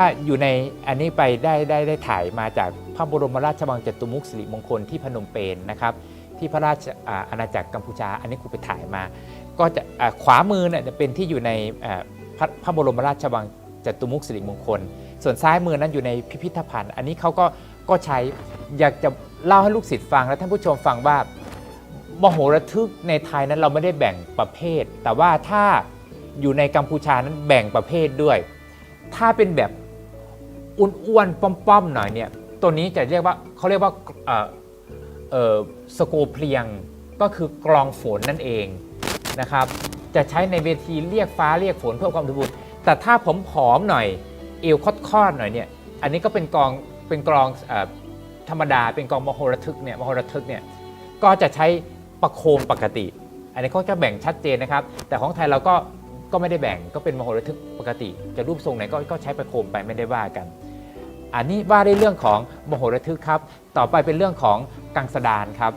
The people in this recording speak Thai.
ถ้าอยู่ในอันนี้ไปได้ได้ได้ถ่ายมาจากพระบรมราชวังจตุมุกสิริมงคลที่พนมเปญนะครับ ที่พระราชอาณาจักรกัมพูชา อันนี้ครูไปถ่ายมา ก็จะขวามือเนี่ยจะเป็นที่อยู่ในพระพระบรมราชวังจตุมุกสิริมงคล ส่วนซ้ายมือนั้นอยู่ในพิพิธภัณฑ์ อันนี้เขาก็ก็ใช้อยากจะเล่าให้ลูกศิษย์ฟังและท่านผู้ชมฟังว่ามโหระทึกในไทยนั้นเราไม่ได้แบ่งประเภท แต่ว่าถ้าอยู่ในกัมพูชานั้นแบ่งประเภทด้วย ถ้าเป็นแบบ อ้วนๆป้อมๆหน่อยเนี่ยตัวนี้จะเรียกว่าเขาเรียกว่าสโกเพียงก็คือกรองฝนนั่นเองนะครับ จะใช้ในเวทีเรียกฟ้าเรียกฝนเพื่อความสมบูรณ์แต่ถ้าผมผอมหน่อยเอวคอดๆหน่อยเนี่ยอันนี้ก็เป็นกองเป็นกรองธรรมดาเป็นกองมโหระทึกเนี่ยมโหระทึกเนี่ยก็จะใช้ประโคมปกติ อันนี้เขาจะแบ่งชัดเจนนะครับ แต่ของไทยเราก็ก็ไม่ได้แบ่งก็เป็นมโหระทึกปกติ จะรูปทรงไหนก็ก็ใช้ประโคมไปไม่ได้ว่ากัน อันนี้ว่าได้เรื่องของโมโหระทึกครับ ต่อไปเป็นเรื่องของกังสดานครับ